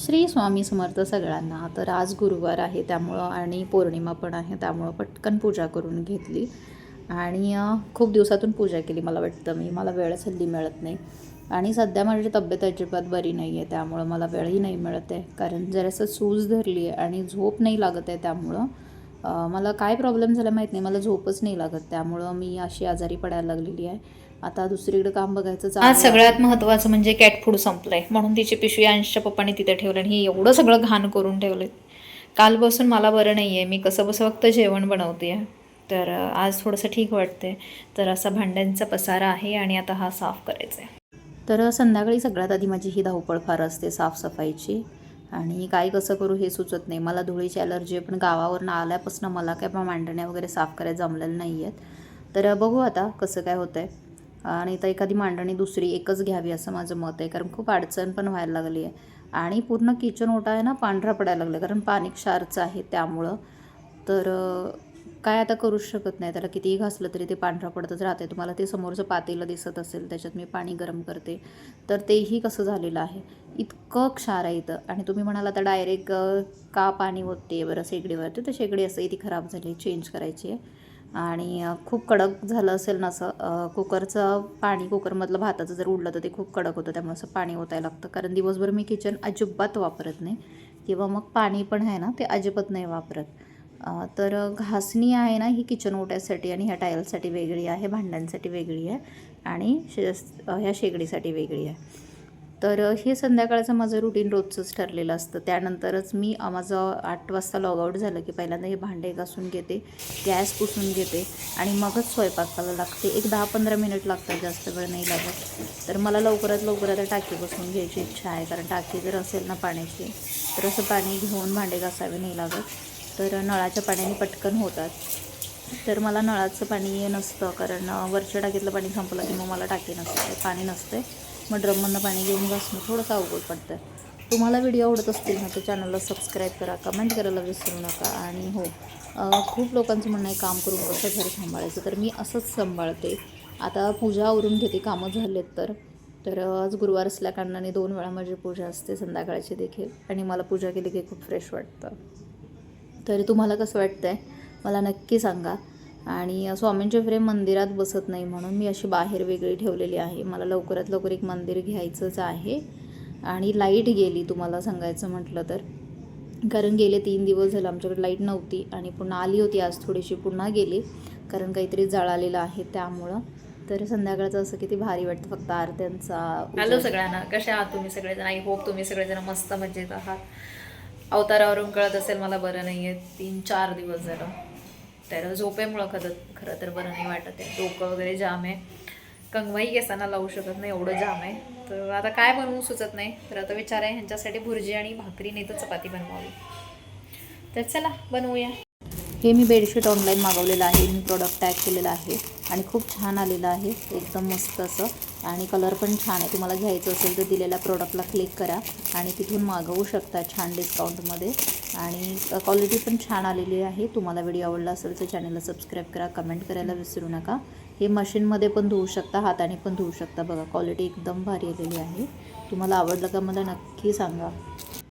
श्री स्वामी समर्थ सगळ्यांना. तर आज गुरुवार आहे त्यामुळं आणि पौर्णिमा पण आहे त्यामुळं पटकन पूजा करून घेतली. आणि खूप दिवसातून पूजा केली मला वाटतं मी. मला वेळच हल्ली मिळत नाही. आणि सध्या माझी तब्येत अजिबात बरी नाही आहे त्यामुळं मला वेळही नाही मिळत आहे. कारण जरासं सूज धरली आहे आणि झोप नाही लागत आहे त्यामुळं मला काय प्रॉब्लेम झाला माहीत नाही. मला झोपच नाही लागत. त्यामुळं मी अशी आजारी पडायला लागलेली आहे. आता दुसरीकडे काम बघायचं आज आहे. सगळ्यात महत्त्वाचं म्हणजे कॅट फूड संपलंय. म्हणून तिची पिशवी अंशच्या पप्पाने तिथे ठेवलं आणि हे एवढं सगळं घाण करून ठेवलं कालपासून मला बरं नाही आहे मी कसं बसं फक्त जेवण बनवते तर अं, आज थोडंसं ठीक वाटते तर असा भांड्यांचा पसारा आहे आणि आता हा साफ करायचा आहे तर संध्याकाळी सगळ्यात आधी माझी ही धावपळ फार असते साफसफाईची. आणि काय कसं करू हे सुचत नाही. मला धुळीची ॲलर्जी आहे पण गावावरनं आल्यापासून मला काय मांडण्या वगैरे साफ करायला जमलेलं नाही आहेत तर बघू आता कसं काय होतं आहे आणि तर एखादी मांडणी दुसरी एकच घ्यावी असं माझं मत आहे. कारण खूप अडचण पण व्हायला लागली आहे. आणि पूर्ण किचन ओटा आहे ना पांढरा पडायला लागला कारण पाणी क्षारचं आहे त्यामुळं. तर काय आता करू शकत नाही. त्याला कितीही घासलं तरी ते पांढरा पडतच राहते तुम्हाला ते समोरचं पातेलं दिसत असेल त्याच्यात मी पाणी गरम करते. तर तेही कसं झालेलं आहे? इतकं क्षार आहे इथं. आणि तुम्ही म्हणाल आता डायरेक्ट का पाणी होते बरं शेगडीवरती तर शेगडी असं ती खराब झाली चेंज करायची आहे. आणि खूप कडक झालं असेल ना असं कुकरचं पाणी कुकरमधलं भाताचं जर उडलं तर ते खूप कडक होतं त्यामुळे असं पाणी ओतायला लागतं. कारण दिवसभर मी किचन अजिबात वापरत नाही. किंवा मग पाणी पण आहे ना ते अजिबात नाही वापरत. तर घासणी आहे ना ही किचन ओट्यासाठी आणि ह्या टायलसाठी वेगळी आहे भांड्यांसाठी वेगळी आहे आणि शे ह्या शेगडीसाठी वेगळी आहे. तर हे संध्याकाळचं माझं रुटीन रोजचंच ठरलेलं असतं. त्यानंतरच मी माझं आठ वाजता लॉगआउट झालं की पहिल्यांदा हे भांडे घासून घेते गॅस पुसून घेते आणि मगच स्वयंपाकाला लागते. एक दहा पंधरा मिनिट लागतात जास्त वेळ नाही लागत. तर मला लवकरात लवकर आता टाकी बसून घ्यायची इच्छा आहे कारण टाकी जर असेल ना पाण्याची तर असं पाणी घेऊन भांडे घासावे नाही लागत. तर नळाच्या पाण्याने पटकन होतात. तर मला नळाचं पाणी नसतं कारण वरच्या टाकीतलं पाणी संपलं की मग मला टाकी नसते पाणी नसते. मग ड्रममधनं पाणी घेऊन घासणं थोडंसं अवघड पडतं तुम्हाला व्हिडिओ आवडत असतील ना तर चॅनलला सबस्क्राईब करा कमेंट करायला विसरू नका. आणि हो खूप लोकांचं म्हणणं आहे काम करून कसं घर सांभाळायचं? तर मी असंच सांभाळते. आता पूजा आवरून घेते कामं झालेत तर. तर आज गुरुवार असल्या कारणाने दोन वेळा माझी पूजा असते संध्याकाळची देखील. आणि मला पूजा केली की खूप फ्रेश वाटतं. तर तुम्हाला कसं वाटतं आहे मला नक्की सांगा. आणि स्वामींच्या फ्रेम मंदिरात बसत नाही म्हणून मी अशी बाहेर वेगळी ठेवलेली आहे. मला लवकरात लवकर एक मंदिर घ्यायचंच आहे. आणि लाइट गेली तुम्हाला सांगायचं म्हटलं तर. कारण गेले तीन दिवस झाले आमच्याकडे लाइट नव्हती आणि पुन्हा आली होती आज थोडीशी पुन्हा गेली. कारण काहीतरी जळालेलं आहे त्यामुळं. तर संध्याकाळचं असं किती भारी वाटतं फक्त आरत्यांचा हॅलो सगळ्यांना कशा आहात तुम्ही सगळेजण? आय होप तुम्ही सगळेजण मस्त मजेत आहात. अवतारावरून कळत असेल मला बरं नाही आहे तीन चार दिवस झालं. तर झोपेमुळं खरं खरं तर बरं नाही वाटत आहे. डोकं वगैरे जाम आहे. कंगवाई केसांना लावू शकत नाही एवढं जाम आहे. तर आता काय बनवू सुचत नाही. तर आता विचार आहे ह्यांच्यासाठी भुर्जी आणि भाकरी नाही तर चपाती बनवावी. तर चला बनवूया. हे मी बेडशीट ऑनलाईन मागवलेलं आहे. मी प्रोडक्ट टॅग केलेलं आहे. आणि खूप छान आलेलं आहे. एकदम मस्त असं. आणि कलर पण छान आहे. तुम्हाला घ्यायचं असेल तर दिलेल्या प्रोडक्टला क्लिक करा. आणि तिथून मागवू शकता छान डिस्काउंटमध्ये आणि क्वालिटी पण छान आलेली आहे. तुम्हाला व्हिडिओ आवडला असेल तर चॅनलला सबस्क्राईब करा. कमेंट करायला विसरू नका. हे मशीनमध्ये पण धुवू शकता. हाताने पण धुवू शकता. बघा क्वालिटी एकदम भारी आलेली आहे. तुम्हाला आवडलं का मला नक्की सांगा.